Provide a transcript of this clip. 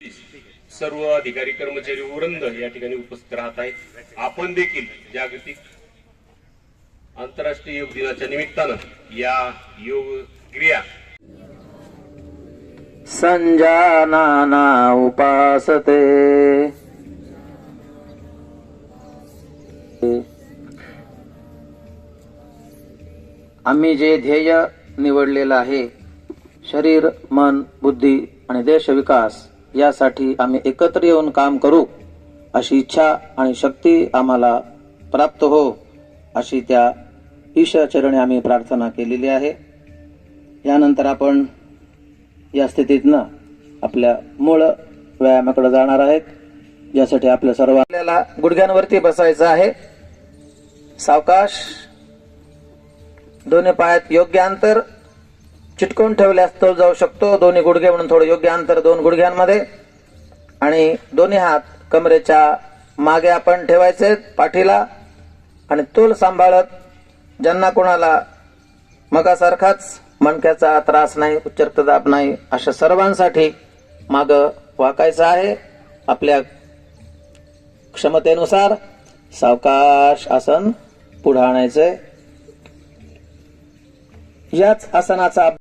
सर्व अधिकारी कर्मचारी वृंद या ठिकाणी उपस्थित राहत आहेत. आपण देखील जागतिक आंतरराष्ट्रीय योग दिनाच्या निमित्तानं या योग क्रिया सञ्जानाना उपासते. आम्ही जे ध्येय निवडलेलं आहे शरीर मन बुद्धी आणि देश विकास यासाठी आम्ही एकत्र येऊन काम करू अशी इच्छा आणि शक्ती आम्हाला प्राप्त हो अशी त्या ईश्वरचरणी आम्ही प्रार्थना केलेली आहे. यानंतर आपण या स्थितीतनं आपल्या मूळ व्यायामाकडे जाणार आहेत यासाठी आपल्या सर्व आपल्याला गुडघ्यांवरती बसायचं आहे. सावकाश दोन्ही पायात योग्य अंतर चिटकवून ठेवल्यास तो जाऊ शकतो. दोन्ही गुडघे म्हणून थोडं योग्य अंतर दोन गुडघ्यांमध्ये. आणि दोन्ही हात कमरेच्या मागे आपण ठेवायचे पाठीला. आणि तोल सांभाळत ज्यांना कोणाला मगासारखाच मणक्याचा त्रास नाही उच्च रक्तदाब नाही अशा सर्वांसाठी माग वाकायचं आहे. आपल्या क्षमतेनुसार सावकाश आसन पुढे आणायचंय. याच आसनाचा